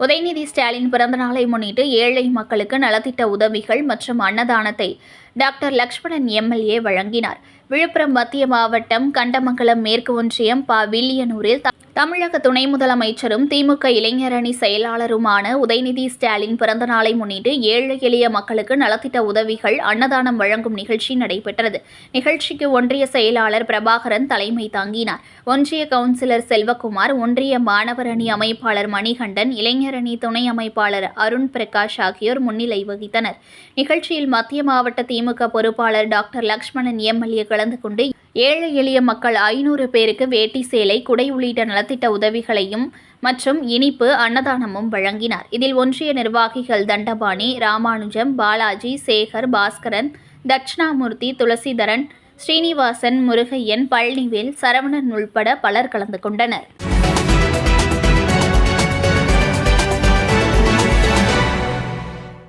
உதயநிதி ஸ்டாலின் பிறந்தநாளை முன்னிட்டு ஏழை மக்களுக்கு நலத்திட்ட உதவிகள் மற்றும் அன்னதானத்தை டாக்டர் லக்ஷ்மணன் எம்எல்ஏ வழங்கினார். விழுப்புரம் மத்திய மாவட்டம் கண்டமங்கலம் மேற்கு ஒன்றியம் ப. வில்லியனூரில் தமிழக துணை முதலமைச்சரும் திமுக இளைஞரணி செயலாளருமான உதயநிதி ஸ்டாலின் பிறந்த நாளை முன்னிட்டு ஏழை எளிய மக்களுக்கு நலத்திட்ட உதவிகள் அன்னதானம் வழங்கும் நிகழ்ச்சி நடைபெற்றது. நிகழ்ச்சிக்கு ஒன்றிய செயலாளர் பிரபாகரன் தலைமை தாங்கினார். ஒன்றிய கவுன்சிலர் செல்வகுமார் ஒன்றிய மாணவர் அணி அமைப்பாளர் மணிகண்டன் இளைஞரணி துணை அமைப்பாளர் அருண் பிரகாஷ் ஆகியோர் முன்னிலை வகித்தனர். நிகழ்ச்சியில் மத்திய மாவட்ட திமுக பொறுப்பாளர் டாக்டர் லக்ஷ்மணன் எம்எல்ஏ கலந்து கொண்டு ஏழை எளிய மக்கள் ஐநூறு பேருக்கு வேட்டி சேலை குடை உள்ளிட்ட நலத்திட்ட உதவிகளையும் மற்றும் இனிப்பு அன்னதானமும் வழங்கினார். இதில் ஒன்றிய நிர்வாகிகள் தண்டபாணி ராமானுஜம் பாலாஜி சேகர் பாஸ்கரன் தட்சிணாமூர்த்தி துளசிதரன் ஸ்ரீனிவாசன் முருகையன் பழனிவேல் சரவணன் உள்பட பலர் கலந்து கொண்டனர்.